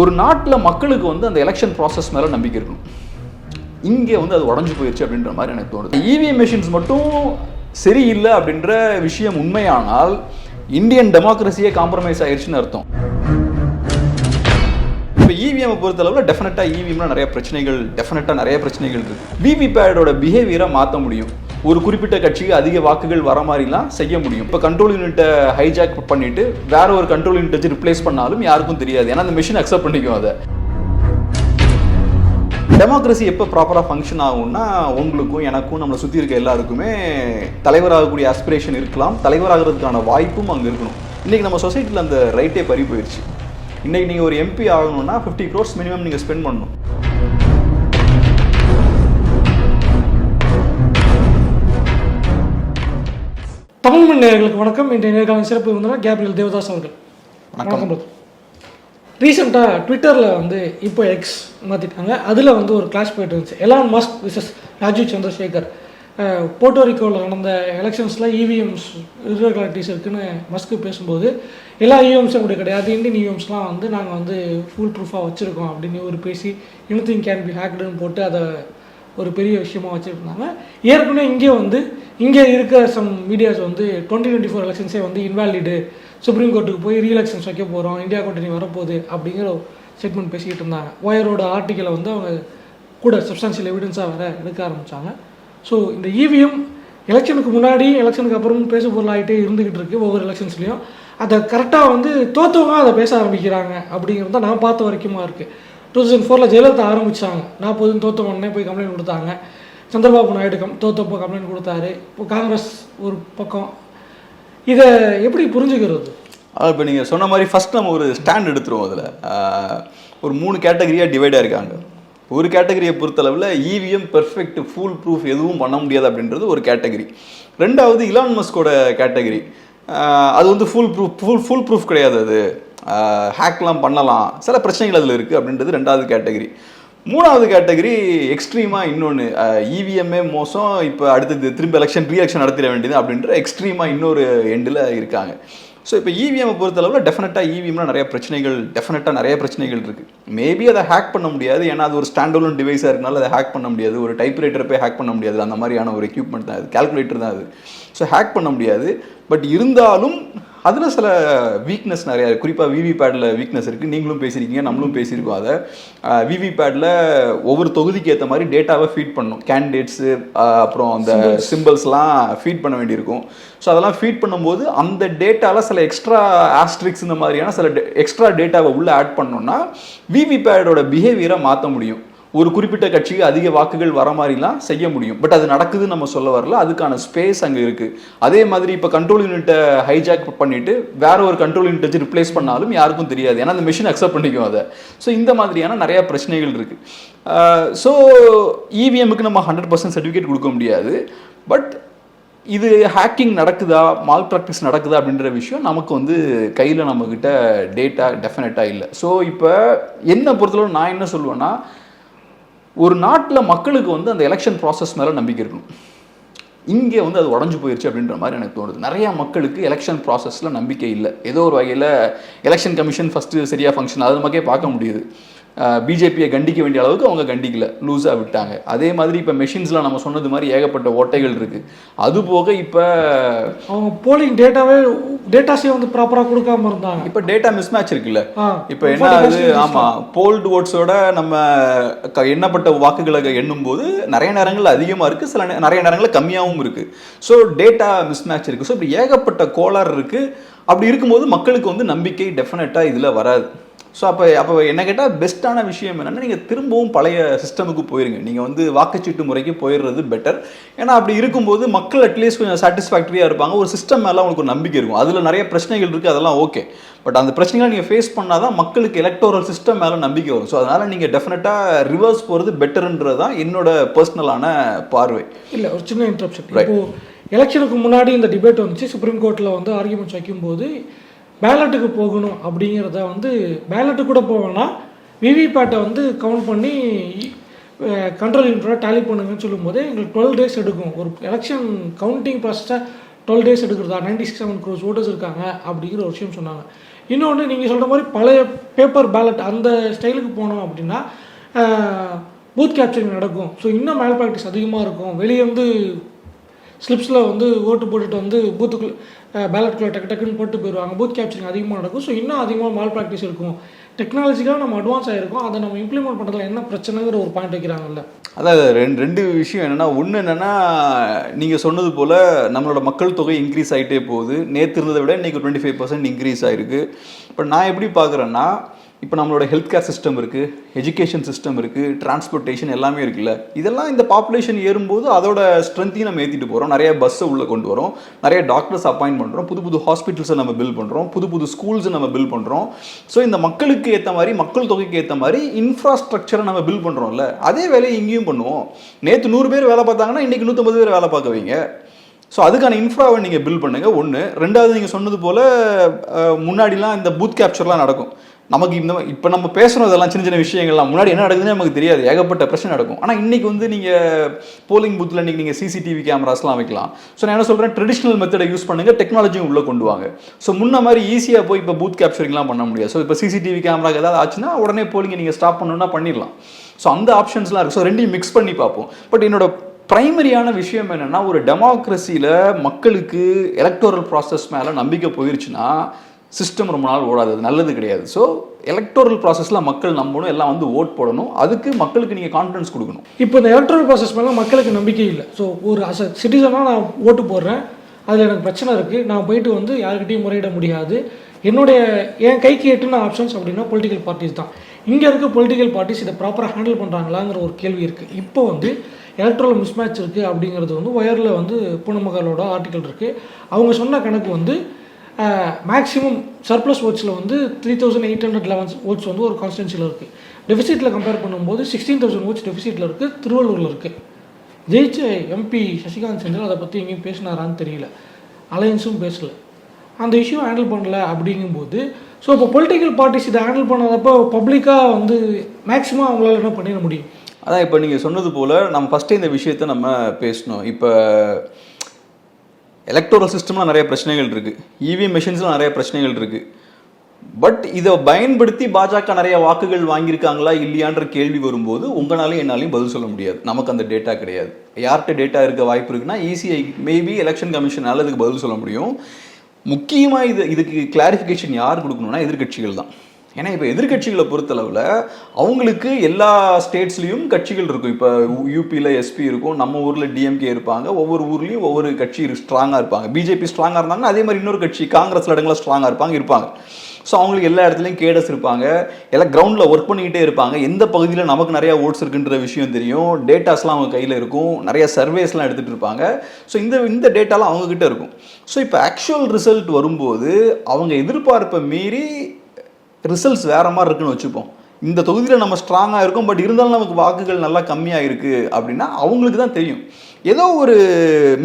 ஒரு நாட்டில் மக்களுக்கு வந்து அந்த எலெக்ஷன் ப்ராசஸ் மேலே நம்பிக்கை இருக்கணும். இங்கே வந்து அது உடஞ்சு போயிடுச்சு அப்படின்ற மாதிரி எனக்கு தோணுது. இவிஎம் மெஷின்ஸ் மட்டும் சரியில்லை அப்படின்ற விஷயம் உண்மையானால் இந்தியன் டெமோக்ரஸியே காம்ப்ரமைஸ் ஆயிடுச்சுன்னு அர்த்தம். இப்போ இவிஎம் பொறுத்தளவில் டெஃபினட்டாக இவிஎம்னா நிறைய பிரச்சனைகள் டெஃபினட்டாக நிறைய பிரச்சனைகள் இருக்குது விவிபேடோட பிஹேவியரை மாற்ற முடியும். ஒரு குறிப்பிட்ட கட்சிக்கு அதிக வாக்குகள் வர மாதிரிலாம் செய்ய முடியும். இப்போ கண்ட்ரோல் யூனிட்டை ஹைஜாக் பண்ணிட்டு வேற ஒரு கண்ட்ரோல் யூனிட் வச்சு ரிப்ளேஸ் பண்ணாலும் யாருக்கும் தெரியாது. ஏன்னா அந்த மிஷின் அக்செப்ட் பண்ணிக்கும் அதை. டெமோக்ரஸி எப்போ ப்ராப்பராக ஃபங்க்ஷன் ஆகும்னா உங்களுக்கும் எனக்கும் நம்மளை சுற்றி இருக்க எல்லாருக்குமே தலைவராகக்கூடிய ஆஸ்பிரேஷன் இருக்கலாம். தலைவராகிறதுக்கான வாய்ப்பும் அங்கே இருக்கணும். இன்றைக்கி நம்ம சொசைட்டியில் அந்த ரைட்டே பறி போயிடுச்சு இன்றைக்கி நீங்கள் ஒரு எம்பி ஆகணும்னா ஃபிஃப்டி க்ரோர்ஸ் மினிமம் நீங்கள் ஸ்பெண்ட் பண்ணணும். தமிழ் மண் நேயர்களுக்கு வணக்கம். இன்றைய நேர்காணல் சிறப்பு விருந்தினர் கேப்ரியல் தேவதாஸ் அவர்கள். வணக்கம். ரீசெண்டாக ட்விட்டரில் வந்து இப்போ எக்ஸ் மாற்றிட்டாங்க அதில் வந்து ஒரு கிளாஸ் போயிட்டு இருந்துச்சு. Elon Musk versus Rajeev Chandrasekhar uh, போர்ட்டோரிக்கோவில் நடந்த எலெக்ஷன்ஸில் இவிஎம்ஸ் irregularities இருக்குன்னு மஸ்க் பேசும்போது எல்லா இவிஎம்ஸும் அப்படி கிடையாது. இந்தியன் இவிஎம்ஸ்லாம் வந்து நாங்கள் வந்து ஃபுல் ப்ரூஃபாக வச்சுருக்கோம் அப்படின்னு ஒரு பேசி எனிதிங் கேன் பி ஹேக்டுன்னு போட்டு அதை ஒரு பெரிய விஷயமா வச்சுருந்தாங்க ஏற்கனவே இங்கே வந்து இங்கே இருக்கிற சம் மீடியாஸ் வந்து டுவெண்ட்டி டுவெண்ட்டி ஃபோர் எலெக்ஷன்ஸே வந்து இன்வாலிடு சுப்ரீம் கோர்ட்டுக்கு போய் ரீஎலெக்ஷன்ஸ் வைக்க போகிறோம் இந்தியா கூட்டணி வரப்போகுது அப்படிங்கிற ஒரு ஸ்டேட்மெண்ட் பேசிக்கிட்டு இருந்தாங்க. ஒயரோட ஆர்டிக்கலை வந்து அவங்க கூட சப்ஸ்டான்ஷியல் எவிடன்ஸாக வேற எடுக்க ஆரம்பித்தாங்க ஸோ இந்த இவிஎம் எலெக்ஷனுக்கு முன்னாடி எலெக்ஷனுக்கு அப்புறமும் பேசு பொருளாகிட்டே இருந்துகிட்டு இருக்குது ஒவ்வொரு எலெக்ஷன்ஸ்லேயும் அதை கரெக்டாக வந்து தோத்தவங்க அதை பேச ஆரம்பிக்கிறாங்க அப்படிங்கிறது தான் நான் பார்த்த வரைக்குமா இருக்குது டூ தௌசண்ட் ஃபோரில் ஜெயலலிதா ஆரம்பித்தாங்க நாற்பதுன்னு தோத்த உடனே போய் கம்ப்ளைண்ட் கொடுத்தாங்க. சந்திரபாபு நாயுடு கம் தோத்தப்போ கம்ப்ளைண்ட் கொடுத்தாரு. இப்போ காங்கிரஸ் ஒரு பக்கம். இதை எப்படி புரிஞ்சுக்கிறது? இப்போ நீங்கள் சொன்ன மாதிரி ஃபஸ்ட் நம்ம ஒரு ஸ்டாண்ட் எடுத்துருவோம் அதில். ஒரு மூணு கேட்டகரியாக டிவைடாக இருக்காங்க ஒரு கேட்டகரியை பொறுத்தளவில் இவிஎம் பெர்ஃபெக்ட் ஃபுல் ப்ரூஃப் எதுவும் பண்ண முடியாது அப்படின்றது ஒரு கேட்டகரி ரெண்டாவது இலான் மஸ்கோட கேட்டகரி அது வந்து full proof full full proof கிடையாது அது. ஹேக்லாம் பண்ணலாம். சில பிரச்சனைகள் அதில் இருக்குது அப்படின்றது ரெண்டாவது கேட்டகரி மூணாவது கேட்டகரி எக்ஸ்ட்ரீமாக இன்னொன்று இவிஎம்ஏ மோசம். இப்போ அடுத்தது திரும்ப எலெக்ஷன் ரீ எலெக்ஷன் நடத்திட வேண்டியது அப்படின்ற எக்ஸ்ட்ரீமாக இன்னொரு எண்டில் இருக்காங்க. ஸோ இப்போ இவிஎம் பொறுத்தளவில் டெஃபினட்டாக இவிஎம்ல நிறைய பிரச்சனைகள் டெஃபினட்டாக நிறைய பிரச்சனைகள் இருக்குது மேபி அதை ஹேக் பண்ண முடியாது. ஏன்னா அது ஒரு ஸ்டாண்டோலன் டிவைஸாக இருக்கனால அதை ஹேக் பண்ண முடியாது. ஒரு டைப்ரைட்டரை போய் ஹேக் பண்ண முடியாது. அந்த மாதிரியான ஒரு எக்யூப்மெண்ட் தான் அது. கால்குலேட்டர் தான் அது. ஸோ ஹேக் பண்ண முடியாது. பட் இருந்தாலும் அதில் சில வீக்னஸ் நிறையா இருக்குது குறிப்பாக விவிபேடில் வீக்னஸ் இருக்குது நீங்களும் பேசியிருக்கீங்க நம்மளும் பேசியிருக்கோம் அதை. விவிபேடில் ஒவ்வொரு தொகுதிக்கு ஏற்ற மாதிரி டேட்டாவை ஃபீட் பண்ணும். கேண்டிடேட்ஸு அப்புறம் அந்த சிம்பிள்ஸ்லாம் ஃபீட் பண்ண வேண்டியிருக்கும். ஸோ அதெல்லாம் ஃபீட் பண்ணும்போது அந்த டேட்டாவில் சில எக்ஸ்ட்ரா ஆஸ்ட்ரிக்ஸ் இந்த மாதிரியான சில எக்ஸ்ட்ரா டேட்டாவை உள்ளே ஆட் பண்ணோம்னா விவிபேடோட பிஹேவியரை மாற்ற முடியும். ஒரு குறிப்பிட்ட கட்சிக்கு அதிக வாக்குகள் வர மாதிரிலாம் செய்ய முடியும். பட் அது நடக்குதுன்னு நம்ம சொல்ல வரல. அதுக்கான ஸ்பேஸ் அங்கே இருக்குது அதே மாதிரி இப்போ கண்ட்ரோல் யூனிட்டை ஹைஜாக் பண்ணிட்டு வேற ஒரு கண்ட்ரோல் யூனிட் வச்சு ரிப்ளேஸ் பண்ணாலும் யாருக்கும் தெரியாது. ஏன்னா அந்த மிஷின் அக்செப்ட் பண்ணிக்கும் அதை. ஸோ இந்த மாதிரியான நிறைய பிரச்சனைகள் இருக்கு. ஸோ இவிஎம்முக்கு நம்ம ஹண்ட்ரட் பர்சன்ட் சர்டிஃபிகேட் கொடுக்க முடியாது. பட் இது ஹேக்கிங் நடக்குதா? மால் ப்ராக்டிஸ் நடக்குதா? அப்படின்ற விஷயம் நமக்கு வந்து கையில் நம்மக்கிட்ட டேட்டா டெஃபினட்டாக இல்லை. ஸோ இப்போ என்ன பொறுத்தளவு நான் என்ன சொல்லுவேன்னா ஒரு நாட்டில் மக்களுக்கு வந்து அந்த எலெக்ஷன் ப்ராசஸ் மேலே நம்பிக்கை இருக்கணும். இங்கே வந்து அது உடஞ்சு போயிடுச்சு அப்படின்ற மாதிரி எனக்கு தோணுது. நிறைய மக்களுக்கு எலெக்ஷன் ப்ராசஸில் நம்பிக்கை இல்லை. ஏதோ ஒரு வகையில் எலெக்ஷன் கமிஷன் ஃபஸ்ட்டு சரியாக ஃபங்க்ஷன் அது நமக்கே பார்க்க முடியுது. பிஜேபியை கண்டிக்க வேண்டிய அளவுக்கு அவங்க கண்டிக்கல லூஸாக விட்டாங்க. அதே மாதிரி இப்போ மெஷின்ஸில் நம்ம சொன்னது மாதிரி ஏகப்பட்ட ஓட்டைகள் இருக்குது அது போக இப்போ அவங்க போலிங் டேட்டாவே டேட்டாஸே வந்து ப்ராப்பராக கொடுக்காம இருந்தாங்க. இப்போ டேட்டா மிஸ்மேட்ச் இருக்குல்ல? இப்போ என்ன ஆகுது ஆமா போல்டு ஓட்ஸோட நம்ம க- எண்ணப்பட்ட வாக்குகளை எண்ணும் போது நிறைய நேரங்கள்ல அதிகமா இருக்கு சில நிறைய நேரங்கள்ல கம்மியாகவும் இருக்கு. ஸோ டேட்டா மிஸ்மேட்ச் இருக்கு. ஸோ இப்படி ஏகப்பட்ட கோளாறு இருக்கு. அப்படி இருக்கும்போது மக்களுக்கு வந்து நம்பிக்கை டெஃபினட்டா இதுல வராது. ஸோ அப்போ அப்போ என்ன கேட்டால் பெஸ்ட்டான விஷயம் என்னன்னா நீங்கள் திரும்பவும் பழைய சிஸ்டமுக்கு போயிருங்க. நீங்கள் வந்து வாக்குச்சீட்டு முறைக்கு போயிடுறது பெட்டர் ஏன்னா அப்படி இருக்கும்போது மக்கள் அட்லீஸ்ட் கொஞ்சம் சாட்டிஸ்ஃபேக்டரியாக இருப்பாங்க. ஒரு சிஸ்டம் மேலே அவங்களுக்கு ஒரு நம்பிக்கை இருக்கும். அதில் நிறைய பிரச்சனைகள் இருக்குது அதெல்லாம் ஓகே பட் அந்த பிரச்சனைகளை நீங்கள் ஃபேஸ் பண்ணால் தான் மக்களுக்கு எலக்டோரல் சிஸ்டம் மேலே நம்பிக்கை வரும். ஸோ அதனால் நீங்கள் டெஃபினட்டாக ரிவர்ஸ் போகிறது பெட்டர்ன்றது தான் என்னோட பர்சனலான பார்வை. இல்லை ஒரு சின்ன இன்ட்ரப்ஷன். இப்போ எலெக்ஷனுக்கு முன்னாடி இந்த டிபேட் வந்துச்சு. சுப்ரீம் கோர்ட்டில் வந்து ஆர்குமெண்ட்ஸ் வைக்கும்போது பேலட்டுக்கு போகணும் அப்படிங்கிறத வந்து பேலட்டு கூட போவேன்னா விவிபேட்டை வந்து கவுண்ட் பண்ணி கண்ட்ரோல் யூனிட்டோட டேலி பண்ணுங்கன்னு சொல்லும்போது எங்களுக்கு டுவெல் டேஸ் எடுக்கும். ஒரு எலெக்ஷன் கவுண்டிங் ப்ராசஸை டுவெல் டேஸ் எடுக்கிறதா? Ninety six seven crores voters இருக்காங்க அப்படிங்கிற ஒரு விஷயம் சொன்னாங்க. இன்னொன்று நீங்கள் சொல்கிற மாதிரி பழைய பேப்பர் பேலட் அந்த ஸ்டைலுக்கு போனோம் அப்படின்னா பூத் கேப்சரிங் நடக்கும். ஸோ இன்னும் மேல் ப்ராக்டிஸ் அதிகமாக இருக்கும். வெளியே வந்து ஸ்லிப்ஸில் வந்து ஓட்டு போட்டுட்டு வந்து பூத்துக்குள்ளே பேலட்குள்ளே டக்கு டக்குன்னு போட்டு போயிடுவாங்க. பூத் கேப்சரிங் அதிகமாக நடக்கும். ஸோ இன்னும் அதிகமாக மால் ப்ராக்டிஸ் இருக்கும். டெக்னாலஜிக்காக நம்ம அட்வான்ஸ் ஆகிருக்கோம் அதை நம்ம இம்ப்ளிமெண்ட் பண்ணுறதுல என்ன பிரச்சனைங்கிற ஒரு பாயிண்ட் வைக்கிறாங்கல்ல. அதாவது ரெண்டு ரெண்டு விஷயம் என்னென்னா ஒன்று என்னென்னா நீங்கள் சொன்னது போல் நம்மளோட மக்கள் தொகை இன்க்ரீஸ் ஆகிட்டே போகுது. நேற்று இருந்ததை விட இன்றைக்கி டுவெண்ட்டி ஃபைவ் பர்சன்ட் இன்க்ரீஸ் ஆயிருக்கு. இப்போ நான் எப்படி பார்க்குறேன்னா இப்போ நம்மளோட ஹெல்த் கேர் சிஸ்டம் இருக்குது எஜுகேஷன் சிஸ்டம் இருக்குது டிரான்ஸ்போர்ட்டேஷன் எல்லாமே இருக்குல்ல? இதெல்லாம் இந்த பாப்புலேஷன் ஏறும்போது அதோட ஸ்ட்ரென்த்தையும் நம்ம ஏற்றிட்டு போகிறோம் நிறைய பஸ்ஸை உள்ளே கொண்டு வரோம். நிறைய டாக்டர்ஸ் அப்பாயின்ட் பண்ணுறோம் புது புது ஹாஸ்பிட்டல்ஸை நம்ம பில் பண்ணுறோம் புது புது ஸ்கூல்ஸை நம்ம பில் பண்ணுறோம் ஸோ இந்த மக்களுக்கு ஏற்ற மாதிரி மக்கள் தொகைக்கு ஏற்ற மாதிரி இன்ஃப்ராஸ்ட்ரக்சரை நம்ம பில் பண்ணுறோம்ல அதே வேலையை இங்கேயும் பண்ணுவோம். நேற்று நூறு பேர் வேலை பார்த்தாங்கன்னா இன்றைக்கி நூற்றம்பது பேர் வேலை பார்க்க வைங்க ஸோ அதுக்கான இன்ஃப்ராவை நீங்கள் பில் பண்ணுங்கள் ஒன்று ரெண்டாவது நீங்கள் சொன்னது போல் முன்னாடிலாம் இந்த பூத் கேப்சர்லாம் நடக்கும். நமக்கு இந்த இப்போ நம்ம பேசுகிறோம் இதெல்லாம் சின்ன சின்ன விஷயங்கள்லாம் முன்னாடி என்ன நடக்குதுன்னு நமக்கு தெரியாது. ஏகப்பட்ட பிரச்சனை நடக்கும். ஆனால் இன்னைக்கு வந்து நீங்கள் போலிங் பூத்தில் இன்னைக்கு நீங்கள் சிசிடிவி கேமராஸ்லாம் வைக்கலாம். ஸோ நான் என்ன சொல்கிறேன் ட்ரெடிஷ்னல் மெத்தடை யூஸ் பண்ணுங்கள் டெக்னாலஜியும் உள்ளே கொண்டு வாங்க. ஸோ முன்ன மாதிரி ஈஸியாக போய் இப்போ பூத் கேப்சரிங்லாம் பண்ண முடியாது. ஸோ இப்போ சிசிடிவி கேமரா ஏதாவது ஆச்சுன்னா உடனே போலிங்கை நீங்கள் ஸ்டாப் பண்ணணும்னா பண்ணிடலாம் ஸோ அந்த ஆப்ஷன்ஸ்லாம் இருக்குது ஸோ ரெண்டையும் மிக்ஸ் பண்ணி பார்ப்போம். பட் என்னோட பிரைமரியான விஷயம் என்னென்னா ஒரு டெமோக்ரஸியில் மக்களுக்கு எலக்டோரல் ப்ராசஸ் மேலே நம்பிக்கை போயிருச்சுன்னா சிஸ்டம் ரொம்ப நாள் ஓடாது அது நல்லது கிடையாது. ஸோ எலக்டோரல் ப்ராசஸில் மக்கள் நம்பணும் எல்லாம் வந்து ஓட் போடணும். அதுக்கு மக்களுக்கு நீங்கள் கான்ஃபிடன்ஸ் கொடுக்கணும். இப்போ இந்த எலக்ட்ரல் ப்ராசஸ் மேலே மக்களுக்கு நம்பிக்கை இல்லை. ஸோ ஒரு அஸ் அ சிட்டிசனாக நான் ஓட்டு போடுறேன். அதில் எனக்கு பிரச்சனை இருக்குது நான் போயிட்டு வந்து யாருக்கிட்டையும் முறையிட முடியாது. என்னுடைய என் கைக்கு எட்டுன ஆப்ஷன்ஸ் அப்படின்னா பொலிட்டிக்கல் பார்ட்டிஸ் தான். இங்கே இருக்க பொலிட்டிக்கல் பார்ட்டிஸ் இதை ப்ராப்பராக ஹேண்டில் பண்ணுறாங்களாங்கிற ஒரு கேள்வி இருக்குது இப்போ வந்து எலக்ட்ரல் மிஸ்மேட்ச் இருக்குது அப்படிங்கிறது வந்து ஒயரில் வந்து பூனமகாலோட ஆர்டிக்கல் இருக்குது அவங்க சொன்ன கணக்கு வந்து மேக்ஸிமம் சர்ப்ளஸ் ஓட்ஸில் வந்து three thousand eight hundred eleven votes வந்து ஒரு கான்ஸ்டன்சியில் இருக்குது டெபிசிட்டில் கம்பேர் பண்ணும்போது சிக்ஸ்டீன் தௌசண்ட் ஓட்ஸ் டெபிசிட்டில் இருக்குது திருவள்ளூரில் இருக்குது ஜெயிச்ச எம்பி சசிகாந்த் செந்தில் அதை பற்றி எங்கேயும் பேசினாரான்னு தெரியல. அலையன்ஸும் பேசலை. அந்த இஷ்யூ ஹேண்டில் பண்ணல அப்படிங்கும்போது ஸோ இப்போ பொலிட்டிக்கல் பார்ட்டிஸ் இதை ஹேண்டில் பண்ணதப்போ பப்ளிக்காக வந்து மேக்ஸிமம் அவங்களால என்ன பண்ணிட முடியும்? அதான் இப்போ நீங்கள் சொன்னது போல் நம்ம ஃபஸ்ட்டு இந்த விஷயத்தை நம்ம பேசணும். இப்போ எலக்ட்ரல் சிஸ்டம்லாம் நிறைய பிரச்சனைகள் இருக்குது இவிஎம் மிஷின்ஸ்லாம் நிறைய பிரச்சனைகள் இருக்குது பட் இதை பயன்படுத்தி பாஜக நிறைய வாக்குகள் வாங்கியிருக்காங்களா இல்லையான்ற கேள்வி வரும்போது உங்களாலையும் என்னாலையும் பதில் சொல்ல முடியாது. நமக்கு அந்த டேட்டா கிடையாது. யார்கிட்ட டேட்டா இருக்க வாய்ப்பு இருக்குன்னா இசிஐ மேபி எலெக்ஷன் கமிஷனால் அதுக்கு பதில் சொல்ல முடியும். முக்கியமாக இது இதுக்கு கிளாரிஃபிகேஷன் யார் கொடுக்கணும்னா எதிர்க்கட்சிகள் தான். ஏன்னா இப்போ எதிர்க்கட்சிகளை பொறுத்தளவில் அவங்களுக்கு எல்லா ஸ்டேட்ஸ்லேயும் கட்சிகள் இருக்கும். இப்போ யூபியில் எஸ்பி இருக்கும் நம்ம ஊரில் டிஎம்கே இருப்பாங்க ஒவ்வொரு ஊர்லேயும் ஒவ்வொரு கட்சி ஸ்ட்ராங்காக இருப்பாங்க. பிஜேபி ஸ்ட்ராங்காக இருந்தாங்கன்னா அதே மாதிரி இன்னொரு கட்சி காங்கிரஸ் இடங்களில் ஸ்ட்ராங்காக இருப்பாங்க இருப்பாங்க. ஸோ அவங்களுக்கு எல்லா இடத்துலையும் கேடஸ் இருப்பாங்க. எல்லாம் கிரவுண்டில் ஒர்க் பண்ணிக்கிட்டே இருப்பாங்க. எந்த பகுதியில் நமக்கு நிறையா ஓட்ஸ் இருக்குன்ற விஷயம் தெரியும். டேட்டாஸ்லாம் அவங்க கையில் இருக்கும். நிறைய சர்வேஸ்லாம் எடுத்துகிட்டு இருப்பாங்க. ஸோ இந்த இந்த டேட்டாலாம் அவங்கக்கிட்ட இருக்கும். ஸோ இப்போ ஆக்சுவல் ரிசல்ட் வரும்போது அவங்க எதிர்பார்ப்பை மீறி ரிசல்ட்ஸ் வேற மாதிரி இருக்குன்னு வச்சுப்போம். இந்த தொகுதியில் நம்ம ஸ்ட்ராங்காக இருக்கும் பட் இருந்தாலும் நமக்கு வாக்குகள் நல்லா கம்மியாக இருக்குது அப்படின்னா அவங்களுக்கு தான் தெரியும். ஏதோ ஒரு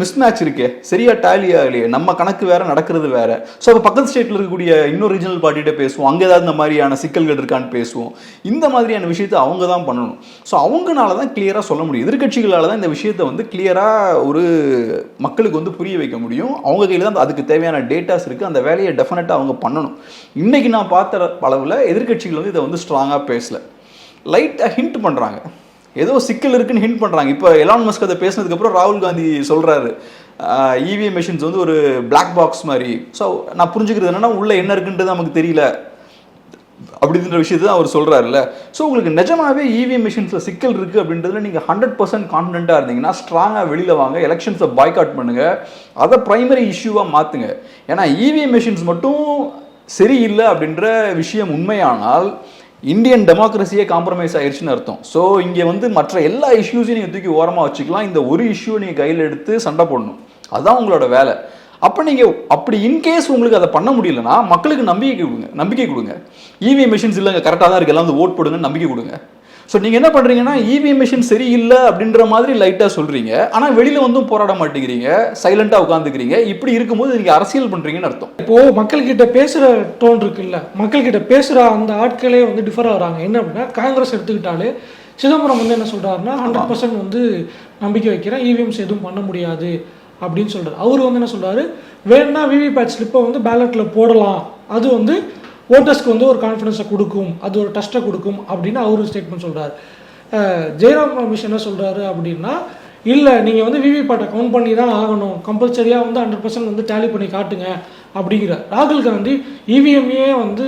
மிஸ்மேட்ச் இருக்கே. சரியா டேலி ஆகலையே நம்ம கணக்கு வேற நடக்கிறது வேற. ஸோ அப்போ பக்கத்து ஸ்டேட்டில் இருக்கக்கூடிய இன்னொரு ரீஜனல் பார்ட்டிகிட்ட பேசுவோம். அங்கே ஏதாவது இந்த மாதிரியான சிக்கல்கள் இருக்கான்னு பேசுவோம். இந்த மாதிரியான விஷயத்தை அவங்க தான் பண்ணணும். ஸோ அவங்கனால தான் கிளியராக சொல்ல முடியும். எதிர்க்கட்சிகளால் தான் இந்த விஷயத்தை வந்து கிளியராக ஒரு மக்களுக்கு வந்து புரிய வைக்க முடியும். அவங்க கையில் தான் அதுக்கு தேவையான டேட்டாஸ் இருக்குது அந்த வேலையை டெஃபினட்டாக அவங்க பண்ணணும். இன்னைக்கு நான் பார்த்த அளவில் எதிர்க்கட்சிகள் வந்து இதை வந்து ஸ்ட்ராங்காக பேசலை. லைட்டாக ஹிண்ட் பண்ணுறாங்க ஏதோ சிக்கல் இருக்குன்னு ஹிண்ட் பண்ணுறாங்க இப்போ எலான் மஸ்க் அதை பேசினதுக்கப்புறம் ராகுல் காந்தி சொல்கிறாரு இவிஎம் மிஷின்ஸ் வந்து ஒரு பிளாக் பாக்ஸ் மாதிரி. ஸோ நான் புரிஞ்சுக்கிறது என்னென்னா உள்ளே என்ன இருக்குன்றது நமக்கு தெரியல. அப்படின்ற விஷயத்தை தான் அவர் சொல்கிறாருல்ல ஸோ உங்களுக்கு நிஜமாவே இவிஎம் மிஷின்ஸில் சிக்கல் இருக்குது அப்படின்றதுல நீங்கள் ஹண்ட்ரட் பர்சன்ட் கான்ஃபிடென்ட்டாக இருந்தீங்கன்னா ஸ்ட்ராங்காக வெளியில் வாங்க எலெக்ஷன்ஸை பாய்காட் பண்ணுங்கள் அதை ப்ரைமரி இஷ்யூவாக மாற்றுங்க ஏன்னா இவிஎம் மிஷின்ஸ் மட்டும் சரியில்லை அப்படின்ற விஷயம் உண்மையானால் இந்தியன் டெமோக்ரஸியே காம்ப்ரமைஸ் ஆயிடுச்சுன்னு அர்த்தம். ஸோ இங்கே வந்து மற்ற எல்லா இஷ்யூஸையும் நீங்கள் தூக்கி ஓரமாக வச்சுக்கலாம். இந்த ஒரு இஷ்யூ நீங்கள் கையில் எடுத்து சண்டை போடணும். அதுதான் உங்களோட வேலை. அப்போ நீங்கள் அப்படி இன்கேஸ் உங்களுக்கு அதை பண்ண முடியலன்னா மக்களுக்கு நம்பிக்கை கொடுங்க. நம்பிக்கை கொடுங்க. இவிஎம் மிஷின்ஸ் இல்லைங்க கரெக்டாக தான் இருக்குது எல்லாம் வந்து ஓட் போடுங்கன்னு நம்பிக்கை கொடுங்க. ஸோ நீங்கள் என்ன பண்ணுறீங்கன்னா இவிஎம் மிஷின் சரியில்லை அப்படின்ற மாதிரி லைட்டாக சொல்கிறீங்க ஆனால் வெளியில் வந்தும் போராட மாட்டேங்கிறீங்க. சைலண்ட்டாக உட்காந்துக்கிறீங்க இப்படி இருக்கும்போது நீங்கள் அரசியல் பண்ணுறீங்கன்னு அர்த்தம். இப்போ மக்கள்கிட்ட பேசுகிற டோன் இருக்குல்ல மக்கள்கிட்ட பேசுகிற அந்த ஆட்களே வந்து டிஃபர் ஆகுறாங்க. என்ன அப்படின்னா காங்கிரஸ் எடுத்துக்கிட்டாலே சிதம்பரம் வந்து என்ன சொல்றாருன்னா ஹண்ட்ரட் பர்சன்ட் வந்து நம்பிக்கை வைக்கிறேன். இவிஎம்ஸ் எதுவும் பண்ண முடியாது அப்படின்னு சொல்றாரு. அவர் வந்து என்ன சொல்றாரு? வேணா விவிபேட் ஸ்லிப்பை வந்து பேலட்டில் போடலாம். அது வந்து ஓட்டர்ஸ்க்கு வந்து ஒரு கான்ஃபிடன்ஸை கொடுக்கும் அது ஒரு டஸ்ட்டை கொடுக்கும் அப்படின்னு அவர் ஸ்டேட்மெண்ட் சொல்கிறார் ஜெயராம் ரமேஷ் என்ன சொல்கிறாரு அப்படின்னா இல்லை நீங்கள் வந்து விவிபேட்டை கவுண்ட் பண்ணி தான் ஆகணும். கம்பல்சரியாக வந்து ஹண்ட்ரட் பர்சன்ட் வந்து டேலி பண்ணி காட்டுங்க அப்படிங்கிறார். ராகுல் காந்தி இவிஎம்ஏ வந்து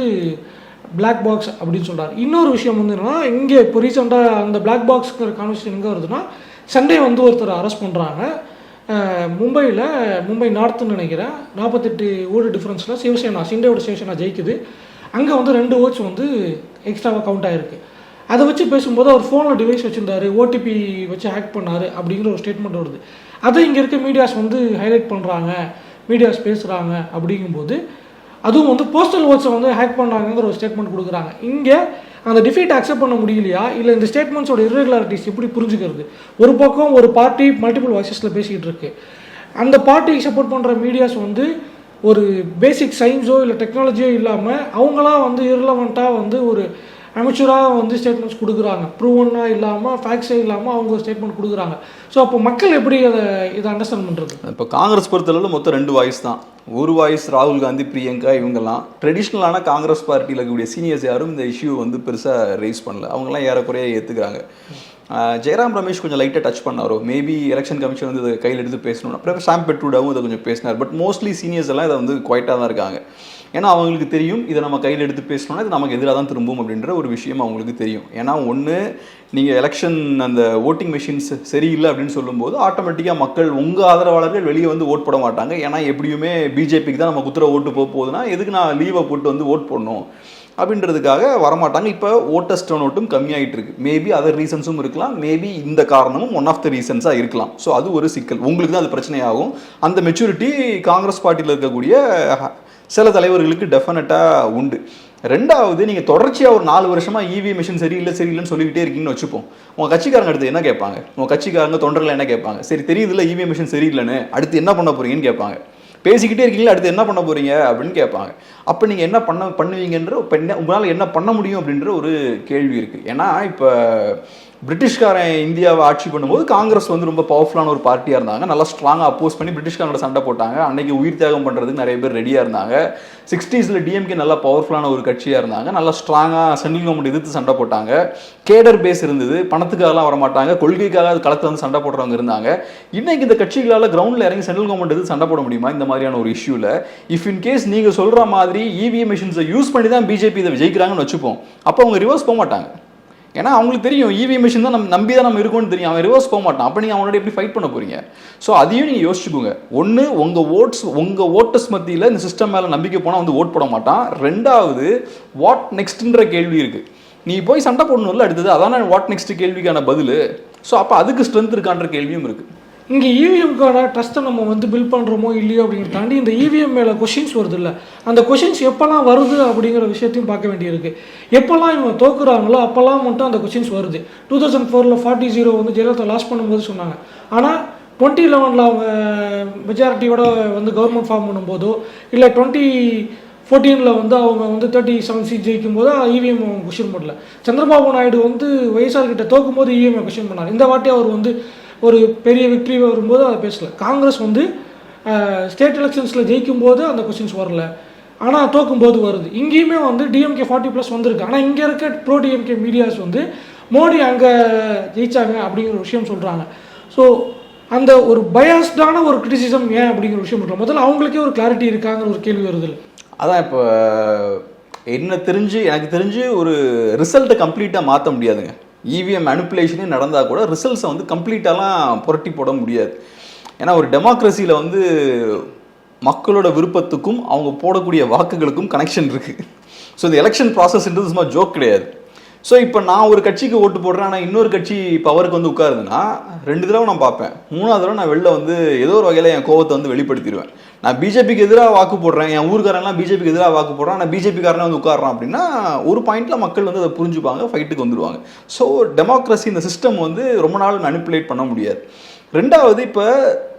பிளாக் பாக்ஸ் அப்படின்னு சொல்கிறார் இன்னொரு விஷயம் வந்து என்னன்னா இங்கே இப்போ ரீசெண்டாக அந்த பிளாக் பாக்ஸுங்கிற கான்வர்சேஷன் எங்கே வருதுன்னா சண்டே வந்து ஒருத்தர் அரெஸ்ட் பண்ணுறாங்க மும்பையில் மும்பை நார்த்துன்னு நினைக்கிறேன். நாற்பத்தெட்டு ஓடு டிஃப்ரென்ஸில் சிவசேனா சிண்டேவோட சிவசேனா ஜெயிக்குது. அங்கே வந்து ரெண்டு ஓட்ஸ் வந்து எக்ஸ்ட்ராவாக கவுண்ட் ஆகிருக்கு அதை வச்சு பேசும்போது அவர் ஃபோனில் டிவைஸ் வச்சுருந்தாரு ஓடிபி வச்சு ஹேக் பண்ணாரு அப்படிங்கிற ஒரு ஸ்டேட்மெண்ட் வருது. அதை இங்கே இருக்க மீடியாஸ் வந்து ஹைலைட் பண்ணுறாங்க மீடியாஸ் பேசுகிறாங்க அப்படிங்கும்போது அதுவும் வந்து போஸ்டல் ஓட்ஸை வந்து ஹேக் பண்ணுறாங்கங்கிற ஒரு ஸ்டேட்மெண்ட் கொடுக்குறாங்க. இங்கே அந்த டிஃபீட் அக்செப்ட் பண்ண முடியலையா? இல்லை இந்த ஸ்டேட்மெண்ட்ஸோட irregularities எப்படி புரிஞ்சுக்கிறது? ஒரு பக்கம் ஒரு பார்ட்டி மல்டிபிள் வாய்ஸஸில் பேசிக்கிட்டு இருக்கு. அந்த பார்ட்டிக்கு சப்போர்ட் பண்ணுற மீடியாஸ் வந்து ஒரு பேசிக் சயின்ஸோ இல்லை டெக்னாலஜியோ இல்லாமல் அவங்களாம் வந்து irrelevant-ஆ வந்து ஒரு அமைச்சராக வந்து ஸ்டேட்மெண்ட்ஸ் கொடுக்குறாங்க. ப்ரூவனாக இல்லாமல் ஃபேக்ஸே இல்லாமல் அவங்க ஸ்டேட்மெண்ட் கொடுக்குறாங்க. ஸோ அப்போ மக்கள் எப்படி அதை இதை அண்டர்ஸ்டாண்ட் பண்ணுறது இப்போ காங்கிரஸ் பொறுத்தளவில் மொத்தம் ரெண்டு வாய்ஸ் தான். ஒரு வாய்ஸ் ராகுல் காந்தி பிரியங்கா இவங்கெல்லாம். ட்ரெடிஷ்னலான காங்கிரஸ் பார்ட்டியில் இருக்கக்கூடிய சீனியர்ஸ் யாரும் இந்த இஷ்யூ வந்து பெருசாக ரைஸ் பண்ணல. அவங்கெல்லாம் ஏறக்குறைய ஏற்றுக்கிறாங்க ஜெயராம் ரமேஷ் கொஞ்சம் லைட்டாக டச் பண்ணாரோ? மேபி எலெக்ஷன் கமிஷன் வந்து இதை கையில் எடுத்து பேசணும் அப்புறம் சாம் பெட்ரூடாவும் இதை கொஞ்சம் பேசினார். பட் மோஸ்ட்லி சீனியர்ஸ் எல்லாம் இதை வந்து குவைட்டாக தான் இருக்காங்க. ஏன்னா அவங்களுக்கு தெரியும் இதை நம்ம கையில் எடுத்து பேசணும்னா இது நமக்கு எதிராக தான் திரும்பும் அப்படின்ற ஒரு விஷயம் அவங்களுக்கு தெரியும். ஏன்னா ஒன்று நீங்கள் எலெக்ஷன் அந்த ஓட்டிங் மிஷின்ஸ் சரியில்லை அப்படின்னு சொல்லும்போது ஆட்டோமேட்டிக்காக மக்கள் உங்கள் ஆதரவாளர்கள் வெளியே வந்து ஓட் போட மாட்டாங்க. ஏன்னா எப்படியுமே பிஜேபிக்கு தான் நம்ம குத்துற ஓட்டு போக போகுதுன்னா எதுக்கு நான் லீவை போட்டு வந்து ஓட் போடணும்? அப்படின்றதுக்காக வரமாட்டாங்க. இப்போ ஓட்டர்ஸ் டர்ன் அவுட்டும் கம்மியாகிட்டு இருக்கு மேபி அதர் ரீசன்ஸும் இருக்கலாம். மேபி இந்த காரணமும் ஒன் ஆஃப் த ரீசன்ஸாக இருக்கலாம். ஸோ அது ஒரு சிக்கல். உங்களுக்கு தான் அது பிரச்சனையாகும். அந்த மெச்சூரிட்டி காங்கிரஸ் பார்ட்டியில் இருக்கக்கூடிய சில தலைவர்களுக்கு டெஃபினட்டாக உண்டு. ரெண்டாவது நீங்கள் தொடர்ச்சியாக ஒரு நாலு வருஷமாக இவி மிஷின் சரியில்லை சரியில்லைன்னு சொல்லிக்கிட்டே இருக்கீங்கன்னு வச்சுப்போம். உங்கள் கட்சிக்காரங்க அடுத்து என்ன கேட்பாங்க? உங்கள் கட்சிக்காரங்க தொண்டர்கள் என்ன கேட்பாங்க? சரி தெரியுதுல்ல இவி மிஷின் சரியில்லைன்னு. அடுத்து என்ன பண்ண போகிறீங்கன்னு கேட்பாங்க. பேசிக்கிட்டே இருக்கீங்களா அடுத்து என்ன பண்ண போறீங்க அப்படின்னு கேட்பாங்க. அப்போ நீங்கள் என்ன பண்ண பண்ணுவீங்கன்ற இப்போ என்ன உங்களால் என்ன பண்ண முடியும் அப்படின்ற ஒரு கேள்வி இருக்குது ஏன்னா இப்போ பிரிட்டிஷ்காரன் இந்தியாவை ஆட்சி பண்ணும்போது காங்கிரஸ் வந்து ரொம்ப பவர்ஃபுல்லான ஒரு பார்ட்டியாக இருந்தாங்க. நல்லா ஸ்ட்ராங்காக அப்போஸ் பண்ணி பிரிட்டிஷ்காரோட சண்டை போட்டாங்க. அன்னைக்கு உயிர் தியாகம் பண்ணுறதுக்கு நிறைய பேர் ரெடியாக இருந்தாங்க. சிக்ஸ்டீஸில் டிஎம்கே நல்லா பவர்ஃபுல்லான ஒரு கட்சியாக இருந்தாங்க. நல்லா ஸ்ட்ராங்காக சென்ட்ரல் கவர்மெண்ட் எதிர்த்து சண்டை போட்டாங்க. கேடர் பேஸ் இருந்தது. பணத்துக்காகலாம் வரமாட்டாங்க. கொள்கைக்காக அது களத்தில் வந்து சண்டை போடுறவங்க இருந்தாங்க. இன்னைக்கு இந்த கட்சிகளால் கிரவுண்டில் இறங்கி சென்ட்ரல் கவர்மெண்ட் எதிர்த்து சண்டை போட முடியுமா? இந்த மாதிரியான ஒரு இஷ்யூவில் இஃப் இன் கேஸ் நீங்கள் சொல்கிற மாதிரி இவிஎம் மிஷின்ஸை யூஸ் பண்ணி தான் பிஜேபி இதை ஜெயிக்கிறாங்கன்னு வச்சுப்போம். அப்போ அவங்க ரிவர்ஸ் போக மாட்டாங்க. ஏன்னா அவங்களுக்கு தெரியும் இவி மிஷின் தான் நம்ம நம்பி தான் நம்ம இருக்கோம்னு தெரியும். அவன் ரிவர்ஸ் போக மாட்டான். அப்போ நீங்கள் அவனோட எப்படி ஃபைட் பண்ண போறீங்க? ஸோ அதையும் நீங்கள் யோசிச்சுக்கோங்க. ஒன்று உங்கள் ஓட்ஸ் உங்கள் ஓட்டர்ஸ் மத்தியில் இந்த சிஸ்டம் மேலே நம்பிக்கை போனால் வந்து ஓட் போட மாட்டான். ரெண்டாவது வாட் நெக்ஸ்ட்ன்ற கேள்வி இருக்குது நீ போய் சண்டை போடணும்ல அடுத்தது. அதான வாட் நெக்ஸ்ட் கேள்விக்கான பதில். ஸோ அப்போ அதுக்கு ஸ்ட்ரென்த் இருக்கான்ற கேள்வியும் இருக்குது இங்கே இவிஎம்க்கான ட்ரஸ்ட்டை நம்ம வந்து பில் பண்ணுறோமோ இல்லையோ அப்படிங்கிறத தாண்டி இந்த இவிஎம் மேலே கொஷின்ஸ் வருது இல்லை. அந்த கொஷின்ஸ் எப்போல்லாம் வருது அப்படிங்கிற விஷயத்தையும் பார்க்க வேண்டியிருக்கு. எப்போல்லாம் இவங்க தோக்குறாங்களோ அப்போல்லாம் மட்டும் அந்த கொஷின்ஸ் வருது. டூ தௌசண்ட் ஃபோரில் ஃபார்ட்டி ஜீரோ வந்து ஜெயலலிதா லாஸ் பண்ணும்போது சொன்னாங்க. ஆனால் டுவெண்ட்டி லெவனில் அவங்க மெஜாரிட்டியோட வந்து கவர்மெண்ட் ஃபார்ம் பண்ணும்போதோ இல்லை டுவெண்ட்டி ஃபோர்டீனில் வந்து அவங்க வந்து தேர்ட்டி செவன் சீட் ஜெயிக்கும் போது இவிஎம் கொஷின் பண்ணல சந்திரபாபு நாயுடு வந்து ஒய்எஸ்ஆர் கிட்ட தோக்கும் போது இவிஎம் கொஷின் பண்ணார். இந்த வாட்டி அவர் வந்து ஒரு பெரிய விக்ட்ரி வரும்போது அதை பேசல. காங்கிரஸ் வந்து ஸ்டேட் எலெக்ஷன்ஸில் ஜெயிக்கும் போது அந்த கொஷின்ஸ் வரல. ஆனால் தோக்கும்போது வருது. இங்கேயுமே வந்து டிஎம்கே ஃபார்ட்டி ப்ளஸ் வந்திருக்கு. ஆனால் இங்கே இருக்க ப்ரோ டிஎம்கே மீடியாஸ் வந்து மோடி அங்கே ஜெயிச்சாங்க அப்படிங்கிற ஒரு விஷயம் சொல்கிறாங்க ஸோ அந்த ஒரு பயாஸ்டான ஒரு கிரிட்டிசிசம் ஏன் அப்படிங்கிற விஷயம் இருக்கு முதல்ல அவங்களுக்கே ஒரு கிளாரிட்டி இருக்காங்கிற ஒரு கேள்வி வருது. அதான் இப்போ என்ன தெரிஞ்சு எனக்கு தெரிஞ்சு ஒரு ரிசல்ட்டை கம்ப்ளீட்டாக மாற்ற முடியாதுங்க. இவிஎம் மேனிப்புலேஷனே நடந்தால் கூட ரிசல்ட்ஸை வந்து கம்ப்ளீட்டாலாம் புரட்டி போட முடியாது. ஏன்னா ஒரு டெமோக்ரஸியில் வந்து மக்களோட விருப்பத்துக்கும் அவங்க போடக்கூடிய வாக்குகளுக்கும் கனெக்ஷன் இருக்குது ஸோ இந்த எலெக்ஷன் ப்ராசஸ்ன்றது சும்மா ஜோக் கிடையாது. ஸோ இப்போ நான் ஒரு கட்சிக்கு ஓட்டு போடுறேன் ஆனால் இன்னொரு கட்சி பவருக்கு வந்து உட்காருதுன்னா ரெண்டு தடவை நான் பார்ப்பேன். மூணாவது தடவை நான் வெளில வந்து ஏதோ ஒரு வகையில் என் கோவத்தை வந்து வெளிப்படுத்திடுவேன். நான் பிஜேபிக்கு எதிராக வாக்கு போடுறேன். என் ஊருக்காரெல்லாம் பிஜேபிக்கு எதிராக வாக்கு போடுறான். நான் பிஜேபிக்காரனே வந்து உட்காடுறான் அப்படின்னா ஒரு பாயிண்ட்ல மக்கள் வந்து அதை புரிஞ்சுப்பாங்க ஃபைட்டுக்கு வந்துடுவாங்க ஸோ டெமோக்ரஸி இந்த சிஸ்டம் வந்து ரொம்ப நாள் மேனிப்புலேட் பண்ண முடியாது. ரெண்டாவது இப்போ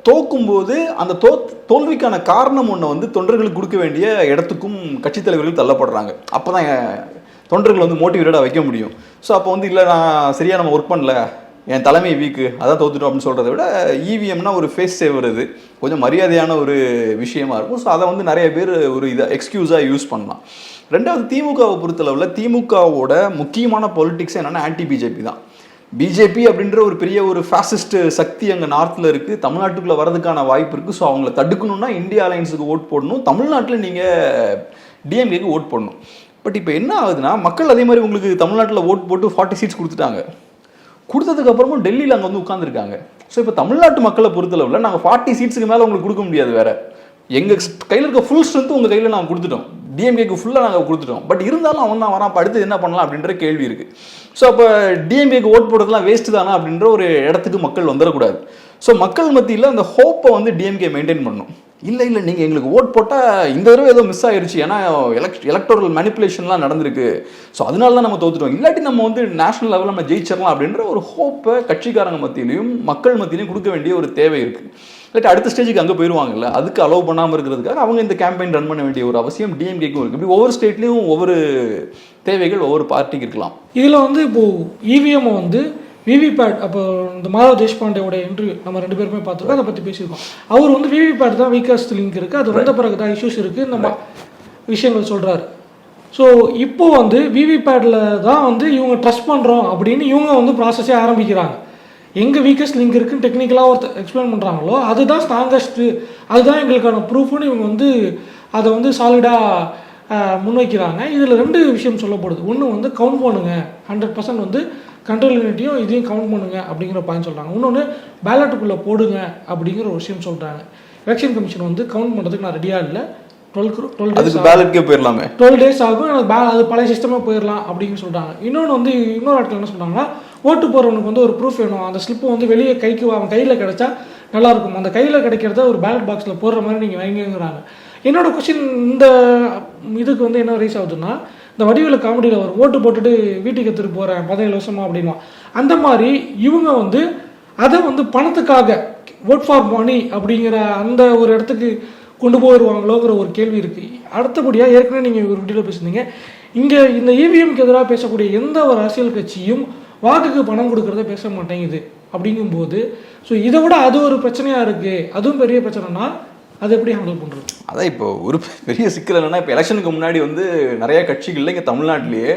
தோக்கும்போது அந்த தோ தோல்விக்கான காரணம் ஒன்று வந்து தொண்டர்களுக்கு கொடுக்க வேண்டிய இடத்துக்கும் கட்சித் தலைவர்கள் தள்ளப்படுறாங்க. அப்போ தான் தொண்டர்கள் வந்து மோட்டிவேட்டடாக வைக்க முடியும். ஸோ அப்போ வந்து இல்லை நான் சரியாக நம்ம ஒர்க் பண்ணல. என் தலைமை வீக்கு அதான் தோத்துட்டோம் அப்படின்னு சொல்கிறத விட இவிஎம்னா ஒரு ஃபேஸ் சேவர் இது கொஞ்சம் மரியாதையான ஒரு விஷயமா இருக்கும். ஸோ அதை வந்து நிறைய பேர் ஒரு இதை எக்ஸ்கியூஸாக யூஸ் பண்ணலாம். ரெண்டாவது திமுகவை பொறுத்தளவில் திமுகவோட முக்கியமான பொலிட்டிக்ஸ் என்னென்னா ஆன்டி பிஜேபி தான். பிஜேபி அப்படின்ற ஒரு பெரிய ஒரு ஃபேசிஸ்ட் சக்தி அங்கே நார்த்தில் இருக்குது தமிழ்நாட்டுக்குள்ளே வரதுக்கான வாய்ப்பு இருக்குது ஸோ அவங்கள தடுக்கணும்னா இந்தியா அலையன்ஸுக்கு ஓட் போடணும். தமிழ்நாட்டில் நீங்கள் டிஎம்கேக்கு ஓட் போடணும். பட் இப்போ என்ன ஆகுதுன்னா மக்கள் அதே மாதிரி உங்களுக்கு தமிழ்நாட்டில் ஓட் போட்டு ஃபார்ட்டி சீட்ஸ் கொடுத்துட்டாங்க. கொடுத்ததுக்கு அப்புறமும் டெல்லியில் அங்கே வந்து உட்காந்துருக்காங்க ஸோ இப்போ தமிழ்நாட்டு மக்களை பொறுத்தளவில் நாங்கள் ஃபார்ட்டி சீட்ஸுக்கு மேலே உங்களுக்கு கொடுக்க முடியாது வேற. எங்கள் கையில் இருக்க ஃபுல் ஸ்ட்ரென்த்து உங்கள் கையில் நாங்கள் கொடுத்துட்டோம். டிஎம்கேக்கு ஃபுல்லாக நாங்கள் கொடுத்துட்டோம். பட் இருந்தாலும் அவன் தான் வரான். அப்ப அடுத்து என்ன பண்ணலாம் அப்படின்ற கேள்வி இருக்குது ஸோ அப்போ டிஎம்கேக்கு ஓட் போடுறதுலாம் வேஸ்ட் தானா அப்படின்ற ஒரு இடத்துக்கு மக்கள் வந்துடக்கூடாது. ஸோ மக்கள் மத்தியில் அந்த ஹோப்பை வந்து டிஎம்கே மெயின்டைன் பண்ணணும் இல்லை இல்லை நீங்கள் எங்களுக்கு ஓட் போட்டால் இந்த தடவை ஏதோ மிஸ் ஆயிடுச்சு ஏன்னா எலக்ட் எலக்டோரல் மேனிப்புலேஷன்லாம் நடந்திருக்கு. ஸோ அதனால தான் நம்ம தோத்துட்டோம். இல்லாட்டி நம்ம வந்து நேஷனல் லெவலில் நம்ம ஜெயிச்சிடலாம் அப்படின்ற ஒரு ஹோப்பை கட்சிக்காரங்க மத்தியிலையும் மக்கள் மத்தியிலையும் கொடுக்க வேண்டிய ஒரு தேவை இருக்குது இல்லாட்டி அடுத்த ஸ்டேஜுக்கு அங்கே போயிடுவாங்கல்ல அதுக்கு அலோவ் பண்ணாமல் இருக்கிறதுக்காக அவங்க இந்த கேம்பெயின் ரன் பண்ண வேண்டிய ஒரு அவசியம் டிஎம்கேக்கும் இருக்குது இப்படி ஒவ்வொரு ஸ்டேட்லேயும் ஒவ்வொரு தேவைகள் ஒவ்வொரு பார்ட்டிக்கு இருக்கலாம். இதில் வந்து இப்போது இவிஎம் வந்து விவிபேட் அப்போ இந்த மாதவ் தேஷ்பாண்டேவோட இன்டர்வியூ நம்ம ரெண்டு பேருமே பார்த்துருக்கோம் அதை பற்றி பேசியிருக்கோம். அவர் வந்து விவிபேட் தான் வீக்கஸ்ட் லிங்க் இருக்குது அது வந்த பிறகு தான் இஷ்யூஸ் இருக்குது இந்த மா- விஷயங்கள் சொல்கிறாரு ஸோ இப்போ வந்து விவிபேட்டில் தான் வந்து இவங்க ட்ரஸ்ட் பண்ணுறோம் அப்படின்னு இவங்க வந்து ப்ராசஸே ஆரம்பிக்கிறாங்க. எங்கே வீக்கஸ்ட் லிங்க் இருக்குன்னு டெக்னிக்கலாக ஒருத்தர் எக்ஸ்பிளைன் பண்ணுறாங்களோ அதுதான் ஸ்ட்ராங்கஸ்ட்டு அதுதான் எங்களுக்கான ப்ரூஃப்னு இவங்க வந்து அதை வந்து சாலிடாக முன்வைக்கிறாங்க. இதில் ரெண்டு விஷயம் சொல்லப்படுது. ஒன்று வந்து கவுண்ட் பண்ணுங்க. ஹண்ட்ரட் பர்சன்ட் வந்து கண்ட்ரோல் யூனிட்டையும் இதையும் கவுண்ட் பண்ணுங்க அப்படிங்கிற பாயிண்ட் சொல்கிறாங்க இன்னொன்று பேலட்டுக்குள்ளே போடுங்க அப்படிங்கிற ஒரு விஷயம் சொல்கிறாங்க எலெக்ஷன் கமிஷன் வந்து கவுண்ட் பண்ணுறதுக்கு நான் ரெடியாக இல்லை. டுவெல் டுவெல் அதுக்கு பேலட்கே போயிடலாமே டுவெல் டேஸ் ஆகும். எனக்கு பே அது பழைய சிஸ்டமே போயிடலாம் அப்படின்னு சொல்கிறாங்க இன்னொன்று வந்து இன்னொரு ஆட்கள் என்ன சொல்கிறாங்கன்னா ஓட்டு போகிறவனுக்கு வந்து ஒரு ப்ரூஃப் வேணும். அந்த ஸ்லிப்பு வந்து வெளியே கைக்கு அவன் கையில் கிடைச்சா நல்லா இருக்கும். அந்த கையில் கிடைக்கிறத ஒரு பேலட் பாக்ஸில் போடுற மாதிரி நீங்கள் வைங்கிறாங்க என்னோட கொஸ்டின் இந்த இதுக்கு வந்து என்ன ரைஸ் ஆகுதுன்னா இந்த வடிவில் காமெடியில் வரும் ஓட்டு போட்டுட்டு வீட்டுக்கு எடுத்துகிட்டு போகிறேன் பதினேழு வருஷமா அப்படின்னா அந்த மாதிரி இவங்க வந்து அதை வந்து பணத்துக்காக ஓட் ஃபார் மணி அப்படிங்கிற அந்த ஒரு இடத்துக்கு கொண்டு போயிடுவாங்களோங்கிற ஒரு கேள்வி இருக்குது அடுத்தபடியாக ஏற்கனவே நீங்கள் ஒரு வீடியோவில் பேசுனீங்க இங்கே இந்த இவிஎம்க்கு எதிராக பேசக்கூடிய எந்த ஒரு அரசியல் கட்சியும் வாக்குக்கு பணம் கொடுக்கறத பேச மாட்டேங்குது. அப்படிங்கும்போது ஸோ இதை விட அது ஒரு பிரச்சனையாக இருக்குது அதுவும் பெரிய பிரச்சனைனா அதை எப்படி ஹேண்டில் பண்ணுறது அதான் இப்போ ஒரு பெரிய சிக்கல் என்னன்னா இப்போ எலெக்ஷனுக்கு முன்னாடி வந்து நிறைய கட்சிகள் இங்கே தமிழ்நாட்டிலேயே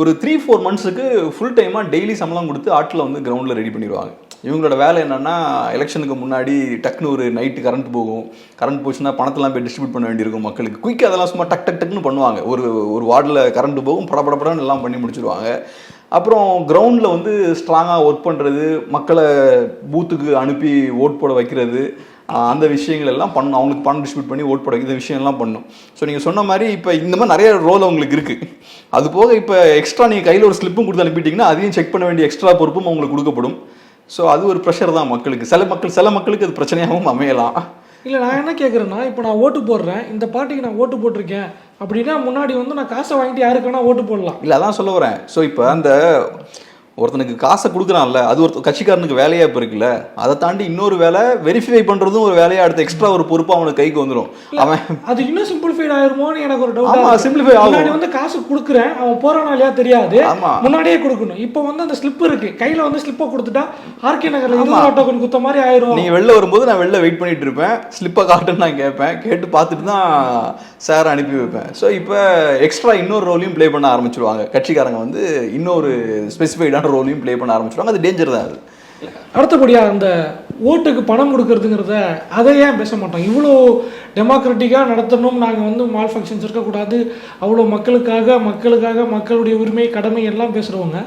ஒரு த்ரீ ஃபோர் மந்த்ஸுக்கு ஃபுல் டைமாக டெய்லி சம்பளம் கொடுத்து ஆட்டில் வந்து கிரவுண்டில் ரெடி பண்ணிடுவாங்க. இவங்களோட வேலை என்னன்னா எலெக்ஷனுக்கு முன்னாடி டக்குன்னு ஒரு நைட்டு கரண்ட் போகும். கரண்ட் போச்சுன்னா பணத்தெல்லாம் போய் டிஸ்ட்ரிபியூட் பண்ண வேண்டியிருக்கும் மக்களுக்கு. குயிக்காக அதெல்லாம் சும்மா டக் டக் டக்குன்னு பண்ணுவாங்க. ஒரு ஒரு வார்டில் கரண்ட் போகும் படபடப்படன்னு எல்லாம் பண்ணி முடிச்சிடுவாங்க அப்புறம் கிரவுண்டில் வந்து ஸ்ட்ராங்காக ஒர்க் பண்ணுறது மக்களை பூத்துக்கு அனுப்பி ஓட் போட வைக்கிறது அந்த விஷயங்கள் எல்லாம் பண்ணும். அவங்களுக்கு பணம் டிஸ்ட்ரிபியூட் பண்ணி ஓட் போட இந்த விஷயம்லாம் பண்ணும். ஸோ நீங்கள் சொன்ன மாதிரி இப்போ இந்த மாதிரி நிறைய ரோல் அவங்களுக்கு இருக்குது அது போக இப்போ எக்ஸ்ட்ரா நீங்கள் கையில் ஒரு ஸ்லிப்பும் கொடுத்து அனுப்பிட்டீங்கன்னா அதையும் செக் பண்ண வேண்டிய எக்ஸ்ட்ரா பொறுப்பும் அவங்களுக்கு கொடுக்கப்படும். ஸோ அது ஒரு ப்ரெஷர் தான் மக்களுக்கு. சில மக்கள் சில மக்களுக்கு அது பிரச்சனையாகவும் அமையலாம். இல்லை நான் என்ன கேட்குறேன்னா இப்போ நான் ஓட்டு போடுறேன். இந்த பார்ட்டிக்கு நான் ஓட்டு போட்டிருக்கேன். அப்படின்னா முன்னாடி வந்து நான் காசை வாங்கிட்டு யாருக்கு வேணா ஓட்டு போடலாம். இல்லை அதான் சொல்ல வரேன். ஸோ இப்போ அந்த ஒருத்தனுக்கு காசை கொடுக்குறான்ல அது ஒரு கட்சிக்காரனுக்கு வேலையா இப்போ இருக்குல்ல அதை தாண்டி இன்னொரு வேலை வெரிஃபை பண்ணுறதும் ஒரு வேலையா அடுத்த எக்ஸ்ட்ரா ஒரு பொறுப்பு அவனுக்கு கைக்கு வந்துடும் அவன் அது இன்னும் சிம்பிளிஃபைட் ஆயிருமோன்னு எனக்கு ஒரு ஆமா, டவுட் simplify ஆகும். முன்னாடி வந்து காசு கொடுக்குறேன் அவன் போறானா இல்லையா தெரியாது. முன்னாடியே கொடுக்கணும். இப்போ வந்து அந்த ஸ்லிப் இருக்கு. கையில வந்து ஸ்லிப்பை கொடுத்துட்டா ஆர்கே நகர்ல இருபது ஆட்டோக்கன் குத்த மாதிரி ஆயிரும். நீங்க வெளில வரும்போது நான் வெளில வெயிட் பண்ணிட்டு இருப்பேன். ஸ்லிப்பை காட்டுன்னு நான் கேட்பேன். கேட்டு பார்த்துட்டு தான் சார் அனுப்பி வைப்பேன். ஸோ இப்போ எக்ஸ்ட்ரா இன்னொரு ரோலையும் ப்ளே பண்ண ஆரம்பிச்சிருவாங்க. கட்சிக்காரங்க வந்து இன்னொரு ஸ்பெசிஃபைடான ரோலையும் ப்ளே பண்ண ஆரம்பிச்சிருவாங்க. அது டேஞ்சர் தான் அது. அடுத்தபடியா அந்த ஓட்டுக்கு பணம் கொடுக்கறதுங்கிறத அதை ஏன் பேச மாட்டோம்? இவ்வளோ டெமோக்ராட்டிக்காக நடத்தணும். நாங்கள் வந்து மால் ஃபங்க்ஷன்ஸ் இருக்கக்கூடாது. அவ்வளோ மக்களுக்காக மக்களுக்காக மக்களுடைய உரிமை கடமை எல்லாம் பேசுகிறவங்க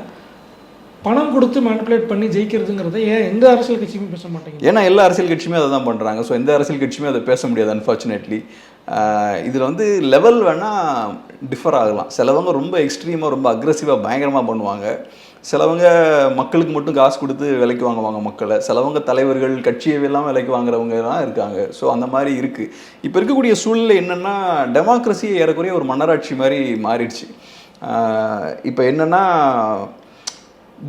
பணம் கொடுத்து மேனிப்புலேட் பண்ணி ஜெயிக்கிறதுங்கிறத ஏன் எந்த அரசியல் கட்சியுமே பேச மாட்டேங்குது? ஏன்னா எல்லா அரசியல் கட்சியுமே அதை தான் பண்ணுறாங்க ஸோ எந்த அரசியல் கட்சியுமே அதை பேச முடியாது அன்ஃபார்ச்சுனேட்லி இதில் வந்து லெவல் வேணால் டிஃபர் ஆகலாம். சிலவங்க ரொம்ப எக்ஸ்ட்ரீமாக ரொம்ப அக்ரெசிவாக பயங்கரமாக பண்ணுவாங்க. சிலவங்க மக்களுக்கு மட்டும் காசு கொடுத்து விலைக்கு வாங்குவாங்க மக்களை. சிலவங்க தலைவர்கள் கட்சியெல்லாம் விலைக்கு வாங்குறவங்கலாம் இருக்காங்க. ஸோ அந்த மாதிரி இருக்குது இப்போ இருக்கக்கூடிய சூழ்நிலை என்னென்னா டெமோக்ரஸி ஏறக்குறைய ஒரு மன்னராட்சி மாதிரி மாறிடுச்சு. இப்போ என்னென்னா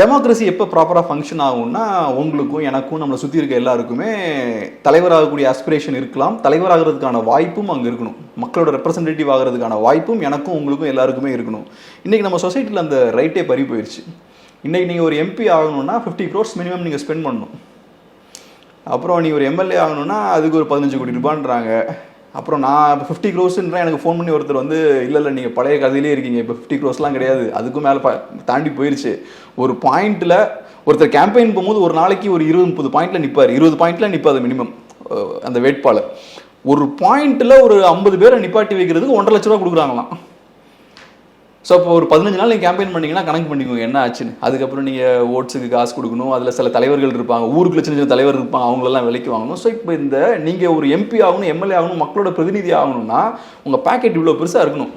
டெமோக்ரஸி எப்போ ப்ராப்பராக ஃபங்க்ஷன் ஆகும்னா உங்களுக்கும் எனக்கும் நம்மளை சுற்றி இருக்க எல்லாருக்குமே தலைவராகக்கூடிய ஆஸ்பிரேஷன் இருக்கலாம். தலைவராகிறதுக்கான வாய்ப்பும் அங்கே இருக்கணும். மக்களோட ரெப்ரசன்டேட்டிவ் ஆகிறதுக்கான வாய்ப்பும் எனக்கும் உங்களுக்கும் எல்லாருக்குமே இருக்கணும். இன்றைக்கி நம்ம சொசைட்டியில் அந்த ரைட்டே பறி போயிடுச்சு இன்றைக்கி நீங்கள் ஒரு எம்பி ஆகணும்னா ஃபிஃப்டி க்ரோர்ஸ் மினிமம் நீங்கள் ஸ்பெண்ட் பண்ணணும். அப்புறம் நீ ஒரு எம்எல்ஏ ஆகணும்னா அதுக்கு ஒரு பதினஞ்சு கோடி ரூபான்றாங்க. அப்புறம் நான் இப்போ ஃபிஃப்டி க்ரோஸ்ன்றேன் எனக்கு ஃபோன் பண்ணி ஒருத்தர் வந்து இல்லை இல்லை நீங்கள் பழைய கதையிலே இருக்கீங்க. இப்போ ஃபிஃப்டி க்ரோஸ்லாம் கிடையாது. அதுக்கும் மேலே தாண்டி போயிருச்சு. ஒரு பாயிண்ட்டில் ஒருத்தர் கேம்பெயின் போகும்போது ஒரு நாளைக்கு ஒரு இருபது முப்பது பாயிண்ட்டில் நிற்பார் இருபது பாயிண்ட்டில் நிற்பாது மினிமம் அந்த வேட்பாளர். ஒரு பாயிண்ட்டில் ஒரு ஐம்பது பேரை நிப்பாட்டி வைக்கிறதுக்கு ஒன்றரை லட்ச ரூபா கொடுக்குறாங்களாம். ஸோ இப்போ ஒரு பதினஞ்சு நாள் நீங்கள் கேம்பெயின் பண்ணீங்கன்னா கணக்கு பண்ணிக்கோங்க என்ன ஆச்சுன்னு. அதுக்கப்புறம் நீங்கள் ஓட்ஸுக்கு காசு கொடுக்கணும் அதில் சில தலைவர்கள் இருப்பாங்க ஊருக்குள்ள சின்ன சின்ன தலைவர் இருப்பாங்க அவங்களெல்லாம் விலைக்கு வாங்கணும். ஸோ இப்போ இந்த நீங்கள் ஒரு எம்பி ஆகணும் எம்எல்ஏ ஆகணும் மக்களோட பிரதிநிதி ஆகணும்னா உங்கள் பேக்கெட் இவ்வளோ பெருசாக இருக்கணும்.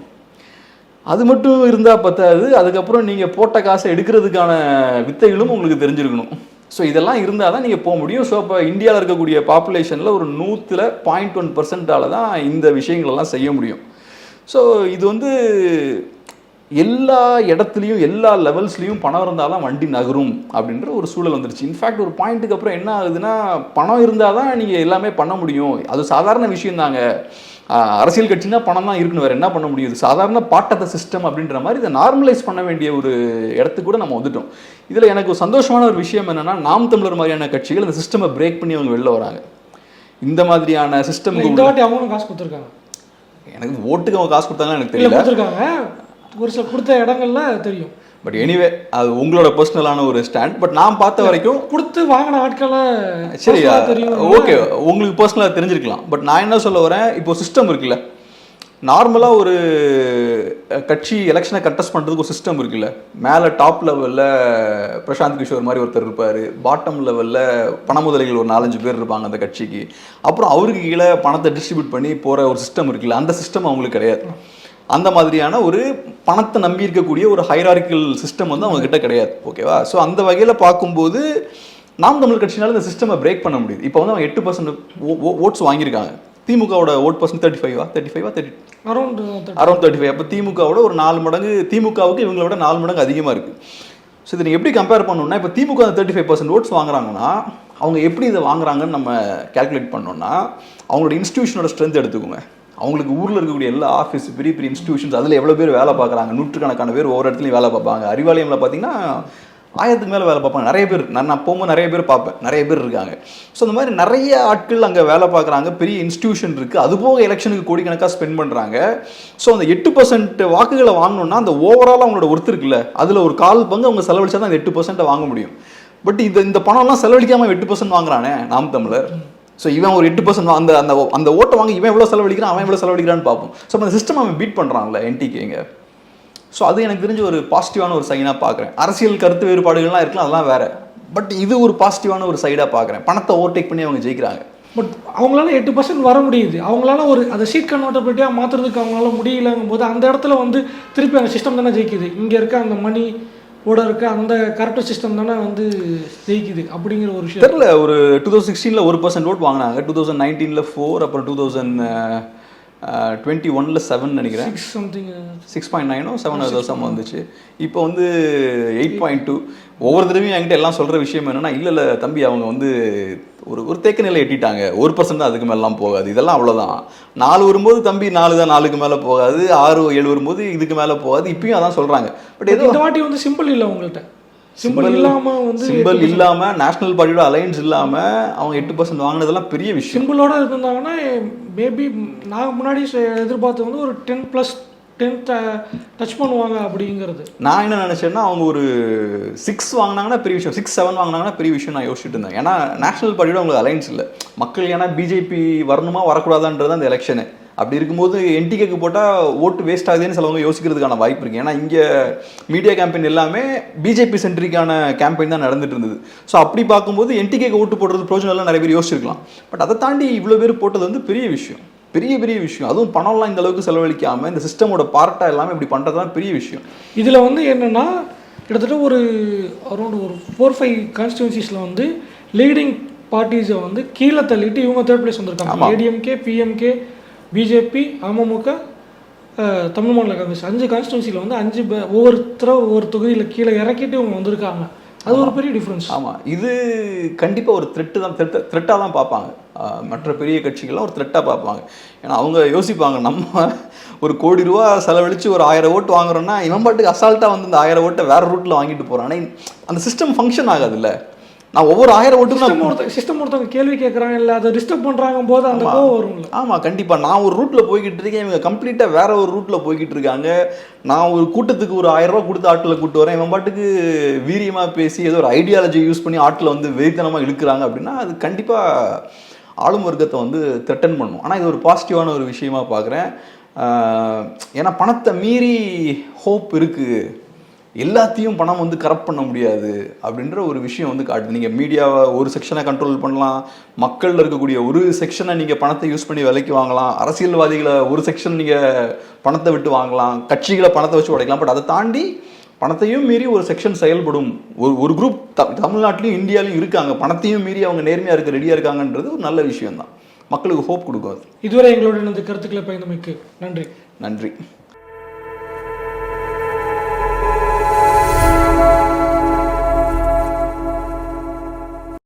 அது மட்டும் இருந்தால் பத்தாது. அதுக்கப்புறம் நீங்கள் போட்ட காசை எடுக்கிறதுக்கான வித்தைகளும் உங்களுக்கு தெரிஞ்சிருக்கணும். ஸோ இதெல்லாம் இருந்தால் தான் நீங்கள் போக முடியும். ஸோ இப்போ இந்தியாவில் இருக்கக்கூடிய பாப்புலேஷனில் ஒரு நூற்றில் பாயிண்ட் ஒன் பர்சன்டால தான் இந்த விஷயங்களெல்லாம் செய்ய முடியும். ஸோ இது வந்து எல்லா இடத்துலையும் எல்லா லெவல்ஸ்லையும் பணம் இருந்தால் தான் வண்டி நகரும் அப்படின்ற ஒரு சூழல் வந்துருச்சு. இன்ஃபேக்ட் ஒரு பாயிண்ட்டுக்கு அப்புறம் என்ன ஆகுதுன்னா பணம் இருந்தால் தான் நீங்கள் எல்லாமே பண்ண முடியும். அது சாதாரண விஷயம் தாங்க அரசியல் கட்சினா பணம் தான் இருக்குன்னு வேறு என்ன பண்ண முடியும்? இது சாதாரண பாட்டத்த சிஸ்டம் அப்படின்ற மாதிரி இதை நார்மலைஸ் பண்ண வேண்டிய ஒரு இடத்துக்கு கூட நம்ம வந்துட்டோம். இதில் எனக்கு சந்தோஷமான ஒரு விஷயம் என்னன்னா நாம் தமிழர் மாதிரியான கட்சிகள் இந்த சிஸ்டமை பிரேக் பண்ணி அவங்க வெளில வராங்க. இந்த மாதிரியான சிஸ்டம் இந்த வாட்டி அவங்களும் காசு கொடுத்துருக்காங்க. எனக்கு ஓட்டுக்கு அவங்க காசு கொடுத்தாங்கன்னு எனக்கு தெரியல. ஒரு சில கொடுத்த இடங்கள்ல தெரியும். பட் எனிவே அது உங்களோட பர்சனலான ஒரு ஸ்டாண்ட் பட் நான் பார்த்த வரைக்கும் கொடுத்து வாங்கின ஆட்களை சரி ஓகே உங்களுக்கு பர்சனலாக தெரிஞ்சிருக்கலாம். பட் நான் என்ன சொல்ல வரேன் இப்போ சிஸ்டம் இருக்குல்ல. நார்மலாக ஒரு கட்சி எலெக்ஷனை கண்டெஸ்ட் பண்ணுறதுக்கு ஒரு சிஸ்டம் இருக்குல்ல. மேலே டாப் லெவலில் பிரசாந்த் கிஷோர் மாதிரி ஒருத்தர் இருப்பார். பாட்டம் லெவலில் பண முதலிகள் ஒரு நாலஞ்சு பேர் இருப்பாங்க அந்த கட்சிக்கு. அப்புறம் அவருக்கு கீழே பணத்தை டிஸ்ட்ரிபியூட் பண்ணி போகிற ஒரு சிஸ்டம் இருக்குல்ல. அந்த சிஸ்டம் அவங்களுக்கு கிடையாது. அந்த மாதிரியான ஒரு பணத்தை நம்பி இருக்கக்கூடிய ஒரு ஹைராரிக்கல் சிஸ்டம் வந்து அவங்க கிட்ட கிடையாது ஓகேவா ஸோ அந்த வகையில் பார்க்கும்போது நாம் தமிழ் கட்சினால இந்த சிஸ்டமை பிரேக் பண்ண முடியுது. இப்போ வந்து அவங்க எட்டு பர்சன்ட் ஓட்ஸ் வாங்கியிருக்காங்க. திமுகவோட ஓட் பர்சன்ட் தேர்ட்டி ஃபைவா thirty ஃபைவா thirty around around thirty five அப்போ திமுகவோட ஒரு நாலு மடங்கு திமுகவுக்கு இவங்கள விட நாலு மடங்கு அதிகமாக இருக்குது ஸோ இதை நீங்கள் எப்படி கம்பேர் பண்ணணும்னா இப்போ DMK thirty five percent votes வாங்குறாங்கன்னா அவங்க எப்படி இதை வாங்குறாங்கன்னு நம்ம கால்குலேட் பண்ணோம்னா அவங்களோட இன்ஸ்டியூஷனோட ஸ்ட்ரென்த் எடுத்துக்கோங்க. அவங்களுக்கு ஊரில் இருக்கக்கூடிய எல்லா ஆஃபீஸ் பெரிய பெரிய இன்ஸ்டியூஷன்ஸ் அதில் எவ்வளோ பேர் வேலை பார்க்குறாங்க? நூற்றுக்கணக்கான பேர் ஒவ்வொரு இடத்துலையும் வேலை பார்ப்பாங்க. அறிவாலயமில் பார்த்தீங்கன்னா ஆயிரத்துக்கு மேலே வேலை பார்ப்பாங்க. நிறைய பேர். நான் நான் போகும்போது நிறைய பேர் பார்ப்பேன். நிறைய பேர் இருக்காங்க. ஸோ அந்த மாதிரி நிறைய ஆட்கள் அங்கே வேலை பார்க்குறாங்க. பெரிய இன்ஸ்டியூஷன் இருக்குது அது போக எலெக்ஷனுக்கு கோடிக்கணக்காக ஸ்பெண்ட் பண்ணுறாங்க ஸோ அந்த எட்டு பர்சன்ட் வாக்குகளை வாங்கணும்னா அந்த ஓவரால் அவங்களோட ஒருத்தர் இருக்குல்ல? அதில் ஒரு கால் பங்கு அவங்க செலவழிச்சா தான் அந்த எட்டு பர்சன்ட்டை வாங்க முடியும். பட் இந்த இந்த பணம்லாம் செலவழிக்காமல் எட்டு பர்சன்ட் வாங்குறானே நாம் தமிழர்? ஸோ இவன் ஒரு எட்டு பர்சன்ட் அந்த அந்த அந்த ஓட்டை வாங்கி இவன் எவ்வளோ செலவழிக்கிறான் அவன் எவ்வளோ செலவழிக்கிறான்னு பார்ப்போம். ஸோ அந்த சிஸ்டம் அவன் பீட் பண்ணுறான்ல என்டிகேங்க ஸோ அது எனக்கு தெரிஞ்ச ஒரு பாசிட்டிவான ஒரு சைனாக பார்க்குறேன். அரசியல் கருத்து வேறுபாடுகள்லாம் இருக்கலாம் அதெல்லாம் வேறு. பட் இது ஒரு பாசிட்டிவான ஒரு சைடாக பார்க்குறேன். பணத்தை ஓவர்டேக் பண்ணி அவங்க ஜெயிக்கிறாங்க. பட் அவங்களால எட்டு பர்சன்ட் வர முடியுது. அவங்களால ஒரு அதை சீட் கன்வெர்ட்டபிலிட்டியாக மாற்றுறதுக்கு அவங்களால முடியலங்கும் போது அந்த இடத்துல வந்து திருப்பி அந்த சிஸ்டம் தானே ஜெயிக்குது. இங்கே இருக்க அந்த மணி ஓட இருக்க அந்த கரெக்ட் சிஸ்டம் தானே வந்து ஜெயிக்குது அப்படிங்கிற ஒரு விஷயம். தெரில ஒரு டூ தௌசண்ட் சிக்ஸ்டீனில் ஒரு பர்சன்ட் ஓட் வாங்கினாங்க. டூ தௌசண்ட் நைன்டீனில் ஃபோர் அப்புறம் டூ தௌசண்ட் டுவெண்ட்டி ஒனில் செவன் நினைக்கிறேன். Six something six point nine seven some வந்துச்சு. இப்போ வந்து எயிட் பாயிண்ட் டூ ஒவ்வொரு தடவையும் என்கிட்ட எல்லாம் சொல்கிற விஷயம் என்னன்னா இல்லை இல்லை தம்பி அவங்க வந்து ஒரு ஒரு தேக்க நிலை எட்டிட்டாங்க. ஒரு பர்சன்ட் தான் அதுக்கு மேலாம் போகாது. இதெல்லாம் அவ்வளோதான் நாலு வரும்போது தம்பி நாலு தான் நாலுக்கு மேலே போகாது. ஆறு ஏழு வரும்போது இதுக்கு மேலே போகாது. இப்பயும் அதான் சொல்கிறாங்க பட் இந்த வாட்டி வந்து சிம்பிள் இல்லை உங்கள்கிட்ட சிம்பிள் இல்லாம வந்து சிம்பிள் இல்லாமல் நேஷனல் பார்ட்டியோட அலையன்ஸ் இல்லாமல் அவங்க எட்டு பர்சன்ட் வாங்கினதெல்லாம் பெரிய விஷயம். சிம்பிளோட இருந்தாங்கன்னா மேபி நான் முன்னாடி எதிர்பார்த்தது வந்து ஒரு டென் ப்ளஸ் டென் டச் பண்ணுவாங்க அப்படிங்கிறது. நான் என்ன நினச்சேன்னா அவங்க ஒரு சிக்ஸ் வாங்கினாங்கன்னா பெரிய விஷயம். சிக்ஸ் செவன் வாங்கினாங்கன்னா பெரிய விஷயம் நான் யோசிச்சுட்டு இருந்தேன். ஏன்னா நேஷனல் பார்ட்டியோட அவங்களுக்கு அலைன்ஸ் இல்லை. மக்கள் ஏன்னா பிஜேபி வரணுமா வரக்கூடாதான்றது அந்த எலெக்ஷனு அப்படி இருக்கும்போது என்டிகேக்கு போட்டால் ஓட்டு வேஸ்ட் ஆகுதுன்னு சிலவங்க யோசிக்கிறதுக்கான வாய்ப்பு இருக்குது ஏன்னா இங்கே மீடியா கேம்பெயின் எல்லாமே பிஜேபி சென்ட்ரிக்கான கேம்பெயின் தான் நடந்துட்டு இருந்தது. ஸோ அப்படி பார்க்கும்போது என்டிகேக்கு ஓட்டு போடுறது பிரோஜனம் எல்லாம் நிறைய பேர் யோசிச்சிருக்கலாம். பட் அதை தாண்டி இவ்வளோ பேர் போட்டது வந்து பெரிய விஷயம். பெரிய பெரிய விஷயம். அதுவும் பணம்லாம் இந்த அளவுக்கு செலவழிக்காம இந்த சிஸ்டமோட பார்ட்டாக எல்லாமே இப்படி பண்ணுறதுலாம் பெரிய விஷயம். இதில் வந்து என்னென்னா கிட்டத்தட்ட ஒரு அரௌண்ட் ஒரு ஃபோர் ஃபைவ் கான்ஸ்டியூன்சிஸில் வந்து லீடிங் பார்ட்டிஸை வந்து கீழே தள்ளிட்டு இவங்க தேர்ட் பிளேஸ் வந்திருக்காங்க. ADMK PMK BJP AMMK Tamil Maanila Congress. அஞ்சு கான்ஸ்டியூன்சியில் வந்து அஞ்சு ஒவ்வொருத்தரும் ஒவ்வொரு தொகுதியில் கீழே இறக்கிட்டு இவங்க வந்திருக்காங்க. அது ஒரு பெரிய டிஃப்ரென்ஸ் ஆமாம் இது கண்டிப்பாக ஒரு த்ரெட்டு தான் த்ரெட்டை த்ரெட்டாக தான் பார்ப்பாங்க. மற்ற பெரிய கட்சிகள்லாம் ஒரு த்ரெட்டாக பார்ப்பாங்க. ஏன்னா அவங்க யோசிப்பாங்க நம்ம ஒரு கோடி ரூபா செலவழித்து ஒரு ஆயிரம் ஓட்டு வாங்குறோன்னா இவன் பாட்டுக்கு அசால்ட்டாக வந்து இந்த ஆயிரம் ஓட்டை வேறு ரூட்டில் வாங்கிட்டு போகிறான் ஆனால் அந்த சிஸ்டம் ஃபங்க்ஷன் ஆகாதுல்ல. நான் ஒவ்வொரு ஆயிரம் ஓட்டுக்கும் சிஸ்டம் ஒருத்தவங்க கேள்வி கேட்குறாங்க இல்லை அதை டிஸ்டர்ப் பண்ணுறாங்க போது அந்த கோவம் வரும்ல. ஆமாம் கண்டிப்பாக நான் ஒரு ரூட்டில் போய்கிட்டு இருக்கேன் இவங்க கம்ப்ளீட்டாக வேற ஒரு ரூட்டில் போய்கிட்டு இருக்காங்க. நான் ஒரு கூட்டத்துக்கு ஒரு ஆயிரம் ரூபாய் கொடுத்து ஆட்டில் கூட்டு வரேன். இவன் பாட்டுக்கு வீரியமாக பேசி ஏதோ ஒரு ஐடியாலஜி யூஸ் பண்ணி ஆட்டில் வந்து வெறித்தனமாக இழுக்கிறாங்க அப்படின்னா அது கண்டிப்பாக ஆளும் வர்க்கத்தை வந்து த்ரெட்டன் பண்ணும். ஆனால் இது ஒரு பாசிட்டிவான ஒரு விஷயமா பார்க்குறேன் ஏன்னா பணத்தை மீறி ஹோப் இருக்குது எல்லாத்தையும் பணம் வந்து கரப்ட் பண்ண முடியாது அப்படின்ற ஒரு விஷயம் வந்து காட்டுது. நீங்கள் மீடியாவை ஒரு செக்ஷனை கண்ட்ரோல் பண்ணலாம். மக்களில் இருக்கக்கூடிய ஒரு செக்ஷனை நீங்கள் பணத்தை யூஸ் பண்ணி விலைக்கு வாங்கலாம். அரசியல்வாதிகளை ஒரு செக்ஷன் நீங்கள் பணத்தை விட்டு வாங்கலாம். கட்சிகளை பணத்தை வச்சு உடைக்கலாம். பட் அதை தாண்டி பணத்தையும் மீறி ஒரு செக்ஷன் செயல்படும். ஒரு ஒரு குரூப் த தமிழ்நாட்டிலையும் இந்தியாலையும் இருக்காங்க. பணத்தையும் மீறி அவங்க நேர்மையாக இருக்க ரெடியாக இருக்காங்கன்றது ஒரு நல்ல விஷயம் தான் மக்களுக்கு ஹோப் கொடுக்கும் அது. இதுவரை எங்களோட இந்த கருத்துக்களை பயந்தமைக்கு நன்றி. நன்றி.